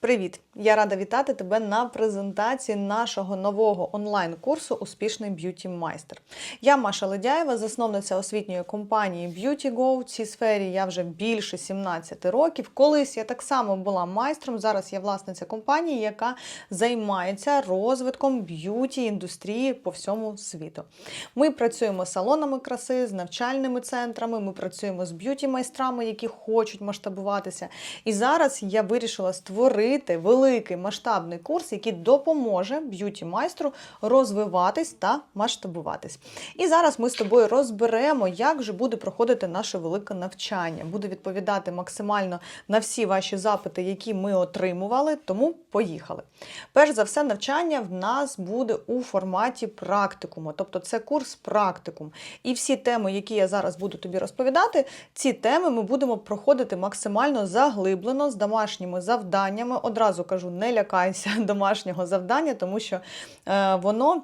Привіт! Я рада вітати тебе на презентації нашого нового онлайн-курсу Успішний б'юті майстер. Я Маша Ледяєва, засновниця освітньої компанії BeautyGo. В цій сфері я вже більше 17 років. Колись я так само була майстром. Зараз я власниця компанії, яка займається розвитком б'юті індустрії по всьому світу. Ми працюємо з салонами краси, з навчальними центрами. Ми працюємо з б'юті-майстрами, які хочуть масштабуватися. І зараз я вирішила створити великий масштабний курс, який допоможе б'юті-майстру розвиватись та масштабуватись. І зараз ми з тобою розберемо, як же буде проходити наше велике навчання. Буде відповідати максимально на всі ваші запити, які ми отримували. Тому поїхали. Перш за все, навчання в нас буде у форматі практикуму, тобто це курс практикум. І всі теми, які я зараз буду тобі розповідати, ці теми ми будемо проходити максимально заглиблено з домашніми завданнями. Одразу кажу, не лякайся домашнього завдання, тому що е, воно.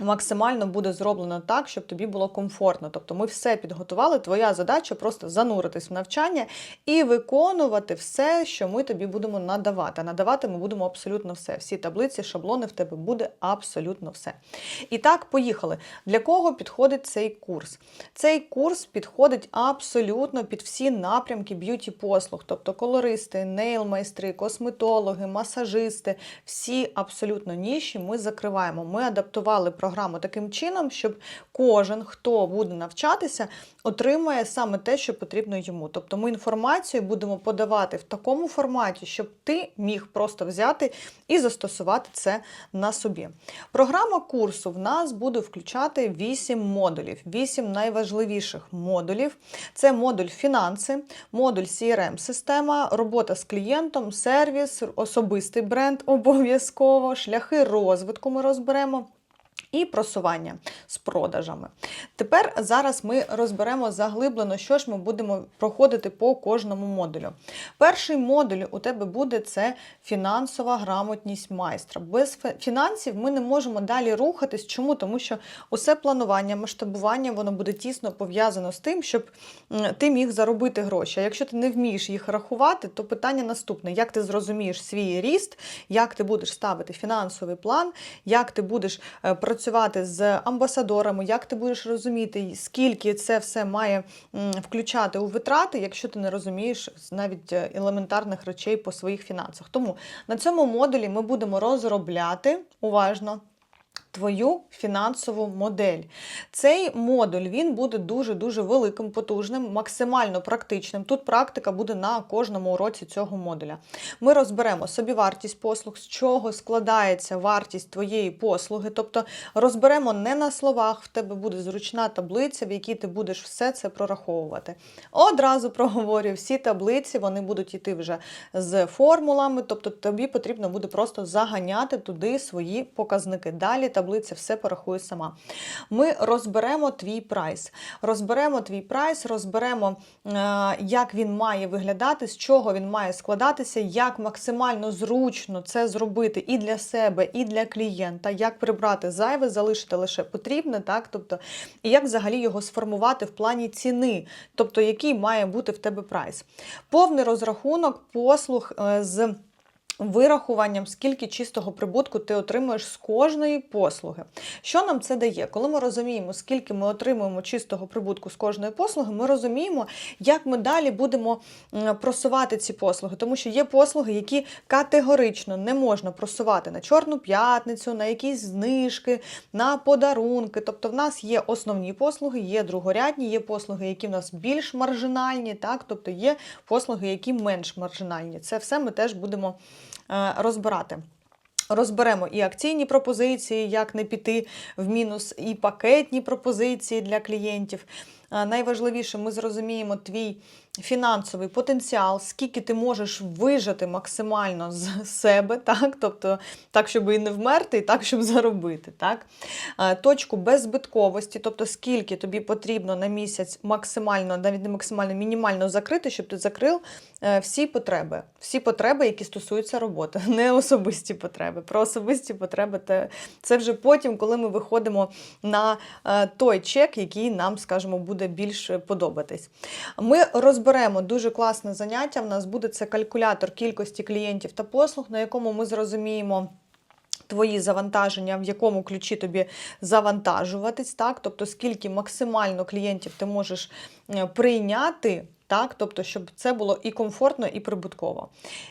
Максимально буде зроблено так, щоб тобі було комфортно. Тобто ми все підготували. Твоя задача просто зануритись в навчання і виконувати все, що ми тобі будемо надавати. Надавати ми будемо абсолютно все. Всі таблиці, шаблони в тебе буде абсолютно все. І так, поїхали. Для кого підходить цей курс? Цей курс підходить абсолютно під всі напрямки б'юті-послуг, тобто колористи, нейл-майстри, косметологи, масажисти, всі абсолютно ніші ми закриваємо. Ми адаптували програму таким чином, щоб кожен, хто буде навчатися, отримає саме те, що потрібно йому. Тобто ми інформацію будемо подавати в такому форматі, щоб ти міг просто взяти і застосувати це на собі. Програма курсу в нас буде включати 8 модулів, 8 найважливіших модулів. Це модуль фінанси, модуль CRM-система, робота з клієнтом, сервіс, особистий бренд обов'язково, шляхи розвитку ми розберемо. І просування з продажами. Тепер зараз ми розберемо заглиблено, що ж ми будемо проходити по кожному модулю. Перший модуль у тебе буде це фінансова грамотність майстра. Без фінансів ми не можемо далі рухатись. Чому? Тому що усе планування, масштабування воно буде тісно пов'язано з тим, щоб ти міг заробити гроші. А якщо ти не вмієш їх рахувати, то питання наступне: як ти зрозумієш свій ріст, як ти будеш ставити фінансовий план, як ти будеш працювати працювати з амбасадорами, як ти будеш розуміти, скільки це все має включати у витрати, якщо ти не розумієш навіть е, елементарних речей по своїх фінансах. Тому на цьому модулі ми будемо розробляти уважно твою фінансову модель. Цей модуль він буде дуже-дуже великим, потужним, максимально практичним. Тут практика буде на кожному уроці цього модуля. Ми розберемо собі вартість послуг, з чого складається вартість твоєї послуги. Тобто розберемо не на словах, в тебе буде зручна таблиця, в якій ти будеш все це прораховувати. Одразу проговорю, всі таблиці вони будуть йти вже з формулами, тобто тобі потрібно буде просто заганяти туди свої показники. Далі таблиця все порахує сама. Ми розберемо твій прайс. Розберемо твій прайс, розберемо, е, як він має виглядати, з чого він має складатися, як максимально зручно це зробити і для себе, і для клієнта, як прибрати зайве, залишити лише потрібне, так? Тобто, і як взагалі його сформувати в плані ціни, тобто який має бути в тебе прайс. Повний розрахунок послуг е, з вирахуванням, скільки чистого прибутку ти отримуєш з кожної послуги. Що нам це дає? Коли ми розуміємо, скільки ми отримуємо чистого прибутку з кожної послуги, ми розуміємо, як ми далі будемо просувати ці послуги. Тому що є послуги, які категорично не можна просувати на Чорну п'ятницю, на якісь знижки, на подарунки. Тобто, в нас є основні послуги, є другорядні, є послуги, які в нас більш маржинальні, так? тобто є послуги, які менш маржинальні. Це все ми теж будемо. Е, розбирати. Розберемо і акційні пропозиції, як не піти в мінус, і пакетні пропозиції для клієнтів. Е, найважливіше, ми зрозуміємо твій фінансовий потенціал, скільки ти можеш вижати максимально з себе, так, тобто так, щоб і не вмерти, і так, щоб заробити. Так? Е, точку беззбитковості, тобто скільки тобі потрібно на місяць максимально, навіть не максимально мінімально закрити, щоб ти закрив е, всі потреби, всі потреби, які стосуються роботи, не особисті потреби. Про особисті потреби це вже потім, коли ми виходимо на той чек, який нам, скажімо, буде більш подобатись. Ми розбираємо розберемо дуже класне заняття. В нас буде це калькулятор кількості клієнтів та послуг, на якому ми зрозуміємо. Твої завантаження, в якому ключі тобі завантажуватись, так? тобто скільки максимально клієнтів ти можеш е, прийняти, так? тобто, щоб це було і комфортно, і прибутково.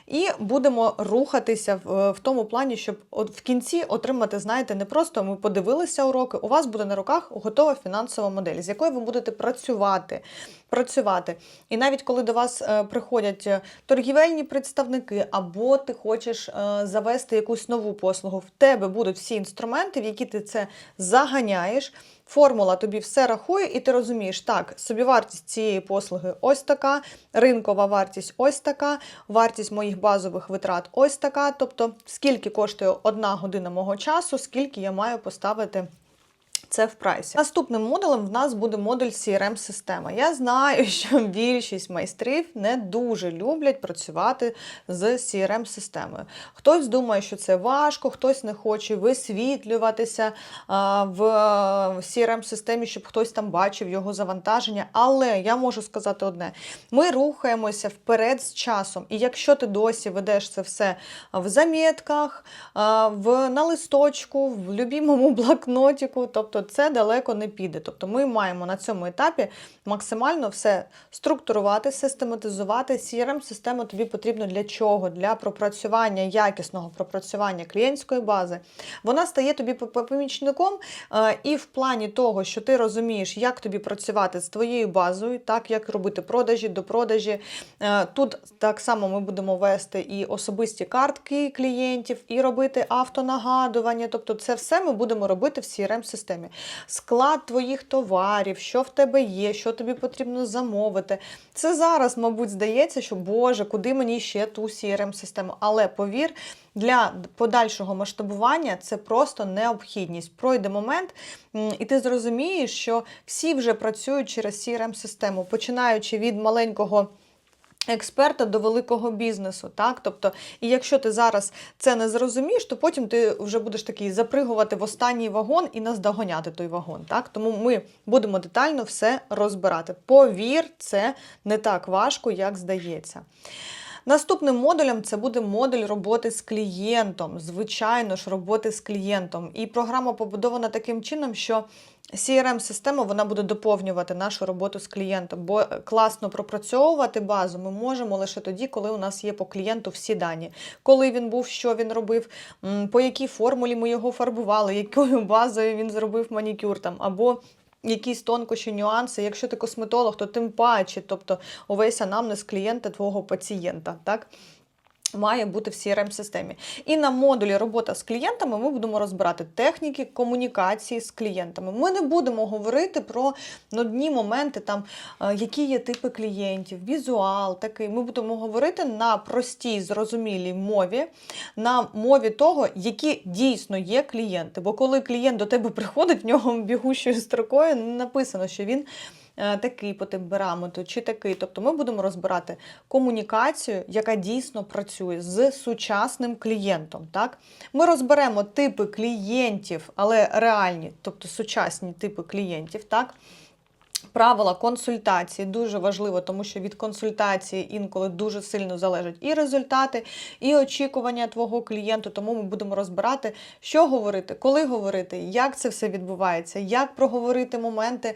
І будемо рухатися в, в тому плані, щоб в кінці отримати, знаєте, не просто ми подивилися уроки, у вас буде на руках готова фінансова модель, з якою ви будете працювати. Працювати. І навіть коли до вас е, приходять е, торгівельні представники, або ти хочеш е, завести якусь нову послугу, в тебе будуть всі інструменти, в які ти це заганяєш. Формула тобі все рахує, і ти розумієш, так, собівартість цієї послуги ось така, ринкова вартість ось така, вартість моїх базових витрат ось така. Тобто, скільки коштує одна година мого часу, скільки я маю поставити. Це в прайсі. Наступним модулем в нас буде модуль CRM-система. Я знаю, що більшість майстрів не дуже люблять працювати з CRM-системою. Хтось думає, що це важко, хтось не хоче висвітлюватися в CRM-системі, щоб хтось там бачив його завантаження. Але я можу сказати одне: ми рухаємося вперед з часом. І якщо ти досі ведеш це все в замітках, в на листочку, в любімому блокнотику, тобто це далеко не піде. Тобто ми маємо на цьому етапі максимально все структурувати, систематизувати. CRM-система тобі потрібна для чого? Для пропрацювання, якісного пропрацювання клієнтської бази. Вона стає тобі помічником е, і в плані того, що ти розумієш, як тобі працювати з твоєю базою, так як робити продажі до продажі. Е, Тут так само ми будемо вести і особисті картки клієнтів, і робити автонагадування. Тобто, це все ми будемо робити в CRM-системі. Склад твоїх товарів, що в тебе є, що тобі потрібно замовити. Це зараз, мабуть, здається, що Боже, куди мені ще ту CRM-систему. Але повір, для подальшого масштабування це просто необхідність. Пройде момент, і ти зрозумієш, що всі вже працюють через CRM-систему, починаючи від маленького. Експерта до великого бізнесу, так? Тобто, і якщо ти зараз це не зрозумієш, то потім ти вже будеш такий запригувати в останній вагон і наздоганяти той вагон. Так? Тому ми будемо детально все розбирати. Повір, це не так важко, як здається. Наступним модулем це буде модуль роботи з клієнтом, звичайно ж, роботи з клієнтом. І програма побудована таким чином, що CRM-система вона буде доповнювати нашу роботу з клієнтом, бо класно пропрацьовувати базу ми можемо лише тоді, коли у нас є по клієнту всі дані. Коли він був, що він робив, по якій формулі ми його фарбували, якою базою він зробив манікюр там, або якісь тонкощі, нюанси. Якщо ти косметолог, то тим паче, тобто увесь анамнез клієнта твого пацієнта. так? Має бути в CRM-системі. І на модулі робота з клієнтами ми будемо розбирати техніки комунікації з клієнтами. Ми не будемо говорити про нудні моменти, там, е, які є типи клієнтів, візуал такий. Ми будемо говорити на простій, зрозумілій мові, на мові того, які дійсно є клієнти. Бо коли клієнт до тебе приходить, в нього бігущою строкою написано, що він. Е, Такий по темпераменту чи такий. Тобто ми будемо розбирати комунікацію, яка дійсно працює з сучасним клієнтом. Так? Ми розберемо типи клієнтів, але реальні, тобто сучасні типи клієнтів. Так? Правила консультації дуже важливо, тому що від консультації інколи дуже сильно залежать і результати, і очікування твого клієнту. Тому ми будемо розбирати, що говорити, коли говорити, як це все відбувається, як проговорити моменти,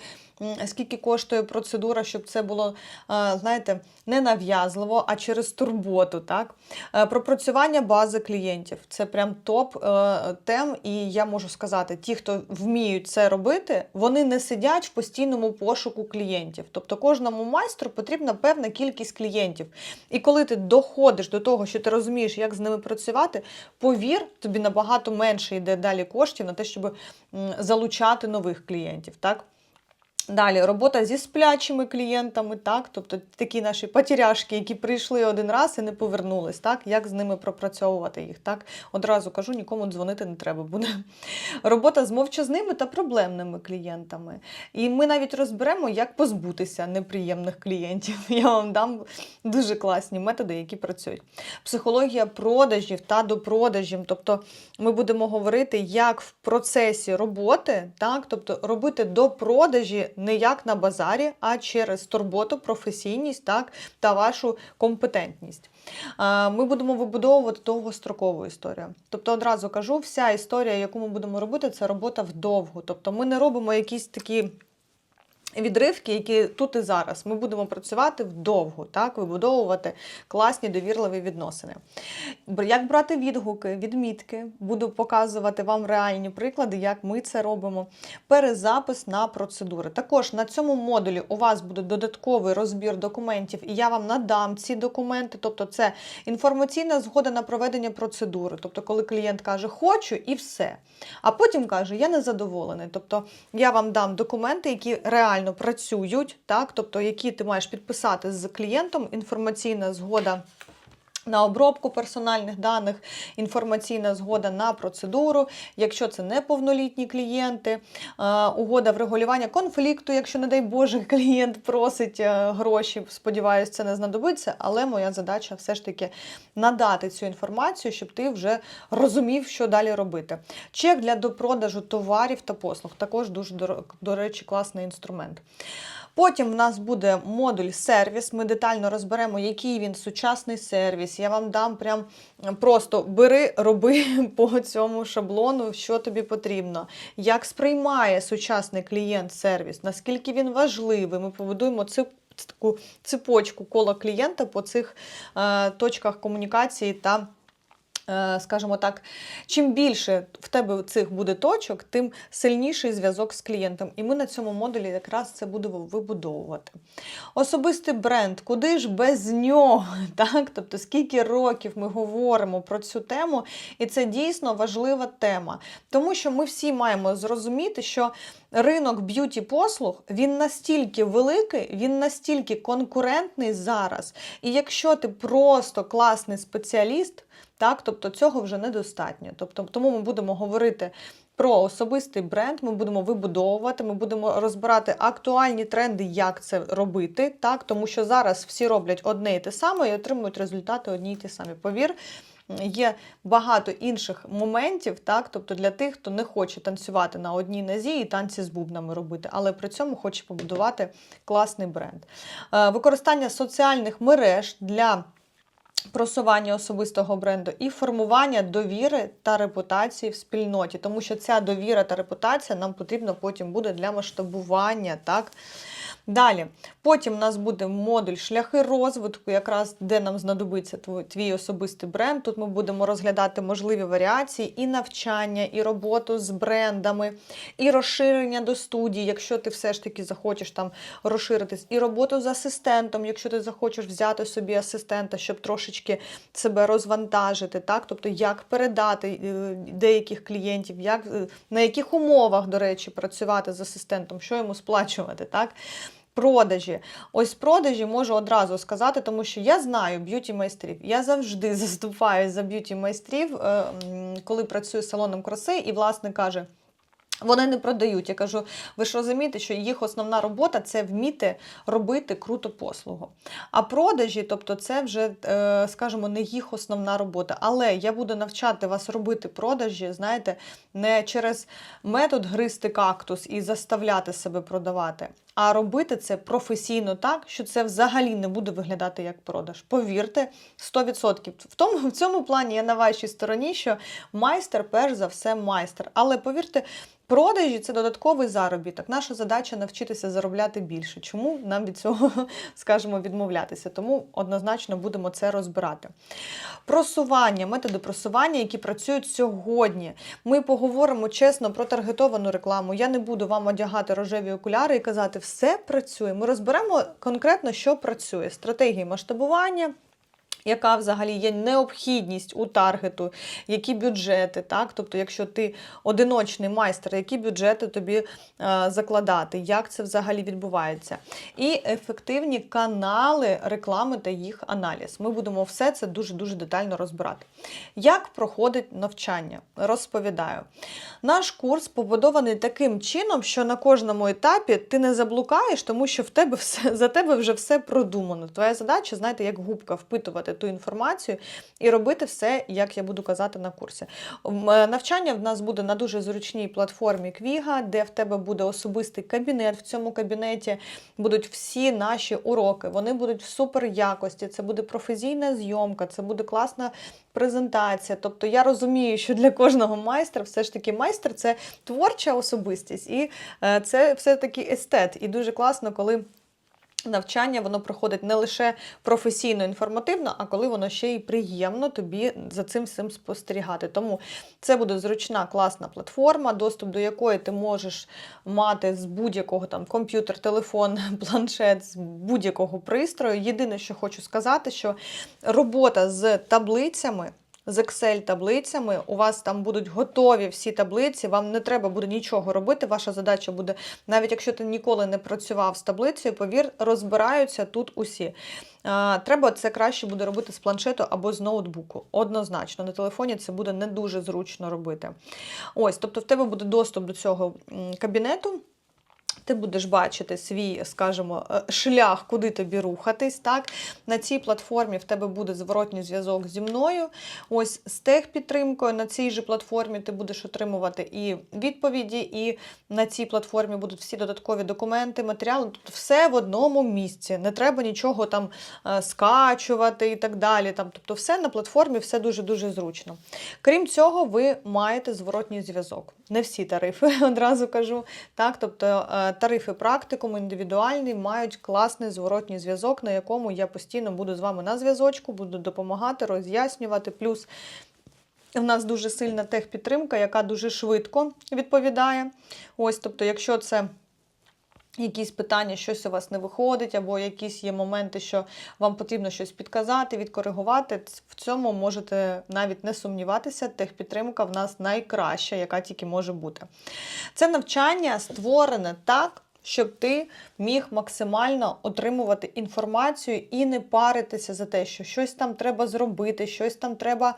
скільки коштує процедура, щоб це було, е, знаєте, не нав'язливо, а через турботу. Так? Е, Пропрацювання бази клієнтів це прям топ е, тем. І я можу сказати, ті, хто вміють це робити, вони не сидять в постійному пошуку клієнтів. Тобто кожному майстру потрібна певна кількість клієнтів. І коли ти доходиш до того, що ти розумієш, як з ними працювати, повір, тобі набагато менше йде далі коштів на те, щоб залучати нових клієнтів. Так? Далі робота зі сплячими клієнтами, так, тобто такі наші потеряшки, які прийшли один раз і не повернулись, так, як з ними пропрацьовувати їх. Так, одразу кажу, нікому дзвонити не треба буде. Робота з мовчазними та проблемними клієнтами. І ми навіть розберемо, як позбутися неприємних клієнтів. Я вам дам дуже класні методи, які працюють. Психологія продажів та допродажів. Тобто ми будемо говорити, як в процесі роботи, так, тобто робити до продажі не як на базарі, а через турботу, професійність так, та вашу компетентність. Ми будемо вибудовувати довгострокову історію. Тобто, одразу кажу, вся історія, яку ми будемо робити, це робота вдовгу. Тобто, ми не робимо якісь такі. Відривки, які тут і зараз, ми будемо працювати вдовго, так, вибудовувати класні довірливі відносини. Як брати відгуки, відмітки, буду показувати вам реальні приклади, як ми це робимо. Перезапис на процедури. Також на цьому модулі у вас буде додатковий розбір документів, і я вам надам ці документи. Тобто, це інформаційна згода на проведення процедури. Тобто, коли клієнт каже хочу і все. А потім каже, я не задоволений. Тобто я вам дам документи, які реально працюють, так? тобто, які ти маєш підписати з клієнтом, інформаційна згода. На обробку персональних даних, інформаційна згода на процедуру, якщо це неповнолітні клієнти, е, угода врегулювання конфлікту, якщо, не дай Боже, клієнт просить е, гроші. Сподіваюся, це не знадобиться, але моя задача все ж таки надати цю інформацію, щоб ти вже розумів, що далі робити. Чек для допродажу товарів та послуг також дуже, до- речі, класний інструмент. Потім в нас буде модуль сервіс. Ми детально розберемо, який він сучасний сервіс. Я вам дам прям просто бери, роби по цьому шаблону, що тобі потрібно. Як сприймає сучасний клієнт сервіс, наскільки він важливий. Ми побудуємо цю таку цепочку коло клієнта по цих е, точках комунікації та. Е, Скажімо так, чим більше в тебе цих буде точок, тим сильніший зв'язок з клієнтом. І ми на цьому модулі якраз це будемо вибудовувати. Особистий бренд, куди ж без нього? Так? Тобто, скільки років ми говоримо про цю тему, і це дійсно важлива тема. Тому що ми всі маємо зрозуміти, що ринок б'юті послуг він настільки великий, він настільки конкурентний зараз. І якщо ти просто класний спеціаліст, так, тобто цього вже недостатньо. Тобто, тому ми будемо говорити про особистий бренд, ми будемо вибудовувати, ми будемо розбирати актуальні тренди, як це робити, так, тому що зараз всі роблять одне і те саме і отримують результати одні й ті самі. Повір. Є багато інших моментів, так, тобто для тих, хто не хоче танцювати на одній нозі і танці з бубнами робити, але при цьому хоче побудувати класний бренд. Е, Використання соціальних мереж для просування особистого бренду і формування довіри та репутації в спільноті, тому що ця довіра та репутація нам потрібна потім буде для масштабування. Так? Далі, потім у нас буде модуль шляхи розвитку, якраз де нам знадобиться твій, особистий бренд. Тут ми будемо розглядати можливі варіації і навчання, і роботу з брендами, і розширення до студії, якщо ти все ж таки захочеш там розширитись, і роботу з асистентом, якщо ти захочеш взяти собі асистента, щоб трошечки себе розвантажити, так? тобто як передати е, деяких клієнтів, як, е, на яких умовах, до речі, працювати з асистентом, що йому сплачувати. так? Продажі. Ось продажі можу одразу сказати, тому що я знаю б'юті майстрів. Я завжди заступаю за б'юті майстрів, е, коли працюю з салоном краси, і власник каже. Вони не продають. Я кажу, ви ж розумієте, що їх основна робота це вміти робити круто послугу. А продажі, тобто, це вже, е, скажімо, не їх основна робота. Але я буду навчати вас робити продажі, знаєте, не через метод гристи кактус і заставляти себе продавати, а робити це професійно так, що це взагалі не буде виглядати як продаж. Повірте, 100%. В тому в цьому плані я на вашій стороні, що майстер, перш за все, майстер. Але повірте. Продажі це додатковий заробіток. Наша задача навчитися заробляти більше. Чому нам від цього скажімо відмовлятися? Тому однозначно будемо це розбирати. Просування, методи просування, які працюють сьогодні. Ми поговоримо чесно про таргетовану рекламу. Я не буду вам одягати рожеві окуляри і казати, все працює. Ми розберемо конкретно, що працює: стратегії масштабування. Яка взагалі є необхідність у таргету, які бюджети, так? Тобто, якщо ти одиночний майстер, які бюджети тобі е, закладати, як це взагалі відбувається? І ефективні канали реклами та їх аналіз. Ми будемо все це дуже-дуже детально розбирати. Як проходить навчання? Розповідаю. Наш курс побудований таким чином, що на кожному етапі ти не заблукаєш, тому що в тебе все, за тебе вже все продумано. Твоя задача, знаєте, як губка впитувати ту інформацію і робити все, як я буду казати на курсі. Е, Навчання в нас буде на дуже зручній платформі Квіга, де в тебе буде особистий кабінет. В цьому кабінеті будуть всі наші уроки. Вони будуть в супер якості. Це буде професійна зйомка, це буде класна презентація. Тобто я розумію, що для кожного майстра все ж таки майстер це творча особистість, і е, це все-таки естет. І дуже класно, коли. Навчання воно проходить не лише професійно інформативно, а коли воно ще й приємно тобі за цим всім спостерігати. Тому це буде зручна, класна платформа, доступ до якої ти можеш мати з будь-якого там комп'ютер, телефон, планшет, з будь-якого пристрою. Єдине, що хочу сказати, що робота з таблицями. З Excel-таблицями у вас там будуть готові всі таблиці, вам не треба буде нічого робити. Ваша задача буде, навіть якщо ти ніколи не працював з таблицею, повір, розбираються тут усі. Треба це краще буде робити з планшету або з ноутбуку. Однозначно, на телефоні це буде не дуже зручно робити. Ось, тобто, в тебе буде доступ до цього кабінету. Ти будеш бачити свій, скажімо, е, шлях, куди тобі рухатись. Так? На цій платформі в тебе буде зворотній зв'язок зі мною. Ось з техпідтримкою на цій же платформі ти будеш отримувати і відповіді, і на цій платформі будуть всі додаткові документи, матеріали. Тобто все в одному місці. Не треба нічого там е, скачувати і так далі. Там, тобто, все на платформі, все дуже-дуже зручно. Крім цього, ви маєте зворотній зв'язок. Не всі тарифи, одразу кажу. Так, тобто е, тарифи практикум індивідуальний мають класний зворотній зв'язок, на якому я постійно буду з вами на зв'язочку, буду допомагати, роз'яснювати. Плюс в нас дуже сильна техпідтримка, яка дуже швидко відповідає. Ось, тобто, якщо це. Якісь питання, щось у вас не виходить, або якісь є моменти, що вам потрібно щось підказати, відкоригувати. В цьому можете навіть не сумніватися. Техпідтримка в нас найкраща, яка тільки може бути. Це навчання створене так, щоб ти міг максимально отримувати інформацію і не паритися за те, що щось там треба зробити, щось там треба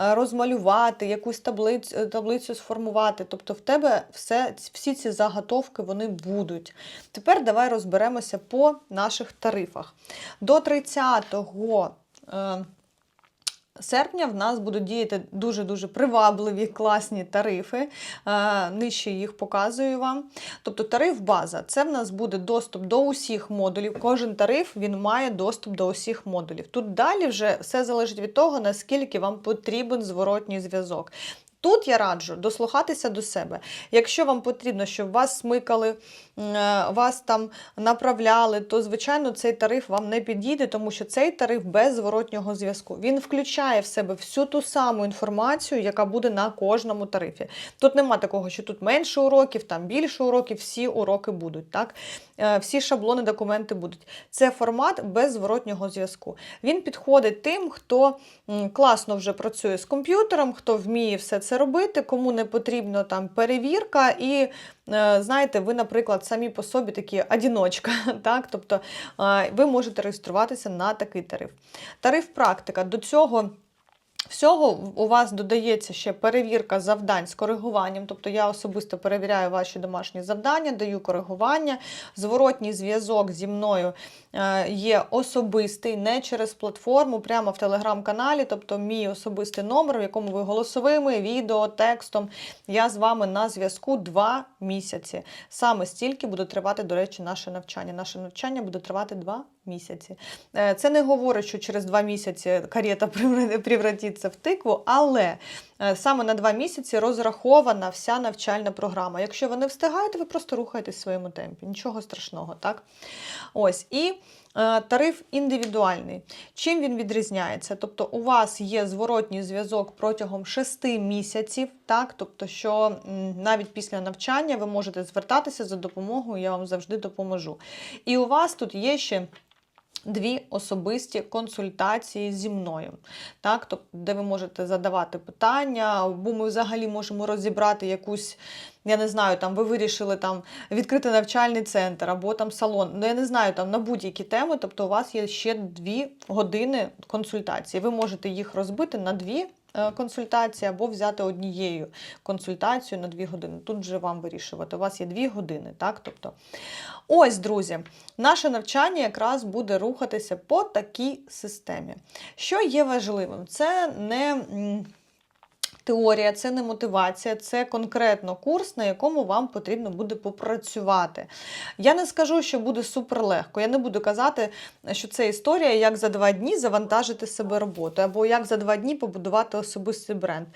е, розмалювати, якусь таблицю, таблицю сформувати. Тобто в тебе все, всі ці заготовки вони будуть. Тепер давай розберемося по наших тарифах. До 30-го. Серпня в нас будуть діяти дуже-дуже привабливі, класні тарифи. Е, Нижче їх показую вам. Тобто тариф база це в нас буде доступ до усіх модулів. Кожен тариф він має доступ до усіх модулів. Тут далі вже все залежить від того, наскільки вам потрібен зворотній зв'язок. Тут я раджу дослухатися до себе. Якщо вам потрібно, щоб вас смикали, вас там направляли, то, звичайно, цей тариф вам не підійде, тому що цей тариф без зворотнього зв'язку. Він включає в себе всю ту саму інформацію, яка буде на кожному тарифі. Тут нема такого, що тут менше уроків, там більше уроків, всі уроки будуть. так? Е, Всі шаблони, документи будуть. Це формат без зворотнього зв'язку. Він підходить тим, хто класно вже працює з комп'ютером, хто вміє все це робити, кому не потрібно там перевірка, і е, знаєте, ви, наприклад, самі по собі такі одіночка. Так? Тобто е, ви можете реєструватися на такий тариф. Тариф практика до цього. Всього у вас додається ще перевірка завдань з коригуванням. Тобто я особисто перевіряю ваші домашні завдання, даю коригування. Зворотній зв'язок зі мною е, є особистий, не через платформу, прямо в телеграм-каналі, тобто мій особистий номер, в якому ви голосовими, відео, текстом. Я з вами на зв'язку два місяці. Саме стільки буде тривати, до речі, наше навчання. Наше навчання буде тривати два. Е, Це не говорить, що через два місяці карета превратиться в тикву, але е, саме на два місяці розрахована вся навчальна програма. Якщо ви не встигаєте, ви просто рухаєтесь в своєму темпі. Нічого страшного, так? Ось. І е, тариф індивідуальний. Чим він відрізняється? Тобто, у вас є зворотній зв'язок протягом 6 місяців, так? Тобто, що навіть після навчання ви можете звертатися за допомогою, я вам завжди допоможу. І у вас тут є ще дві особисті консультації зі мною, так, де ви можете задавати питання, бо ми взагалі можемо розібрати якусь, я не знаю, там ви вирішили там відкрити навчальний центр або там салон. Ну, я не знаю, там на будь-які теми. Тобто, у вас є ще дві години консультації. Ви можете їх розбити на дві консультації, або взяти однією консультацією на дві години. Тут вже вам вирішувати. У вас є дві години, так? Тобто, ось, друзі, наше навчання якраз буде рухатися по такій системі. Що є важливим? Це не. Теорія, це не мотивація, це конкретно курс, на якому вам потрібно буде попрацювати. Я не скажу, що буде суперлегко. Я не буду казати, що це історія, як за два дні завантажити себе роботу, або як за два дні побудувати особистий бренд.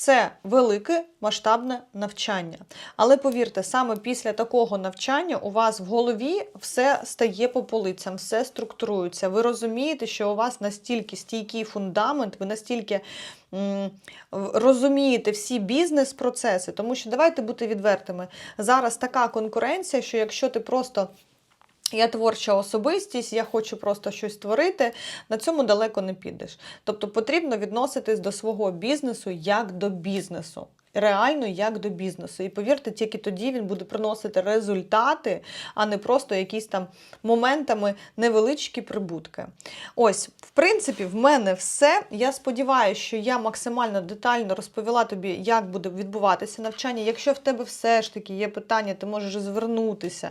Це велике масштабне навчання. Але повірте, саме після такого навчання у вас в голові все стає по полицям, все структурується. Ви розумієте, що у вас настільки стійкий фундамент, ви настільки м, розумієте всі бізнес-процеси, тому що давайте бути відвертими. Зараз така конкуренція, що якщо ти просто. Я творча особистість, я хочу просто щось створити, на цьому далеко не підеш. Тобто потрібно відноситись до свого бізнесу як до бізнесу. Реально як до бізнесу. І повірте, тільки тоді він буде приносити результати, а не просто якісь там моментами невеличкі прибутки. Ось, в принципі, в мене все. Я сподіваюся, що я максимально детально розповіла тобі, як буде відбуватися навчання. Якщо в тебе все ж таки є питання, ти можеш звернутися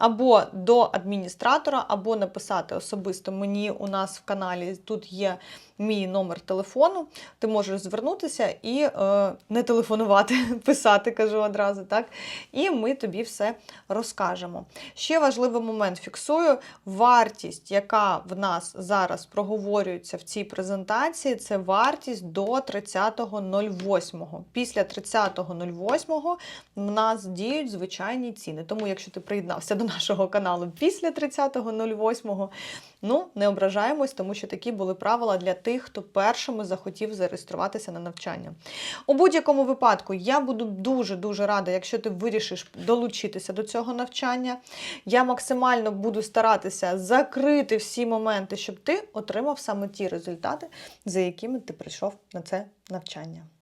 або до адміністратора, або написати особисто мені у нас в каналі. Тут є мій номер телефону. Ти можеш звернутися і е, не телефонувати, писати, кажу одразу, так? І ми тобі все розкажемо. Ще важливий момент: фіксую вартість, яка в нас зараз проговорюється в цій презентації, це вартість до 30.08. Після 30.08 в нас діють звичайні ціни. Тому, якщо ти приєднався до нашого каналу після 30.08, ну не ображаємось, тому що такі були правила для тих, хто першими захотів зареєструватися на навчання. У будь-якому випадку я буду дуже дуже рада, якщо ти вирішиш долучитися до цього навчання. Я максимально буду старатися закрити всі моменти, щоб ти отримав саме ті результати, за якими ти прийшов на це навчання.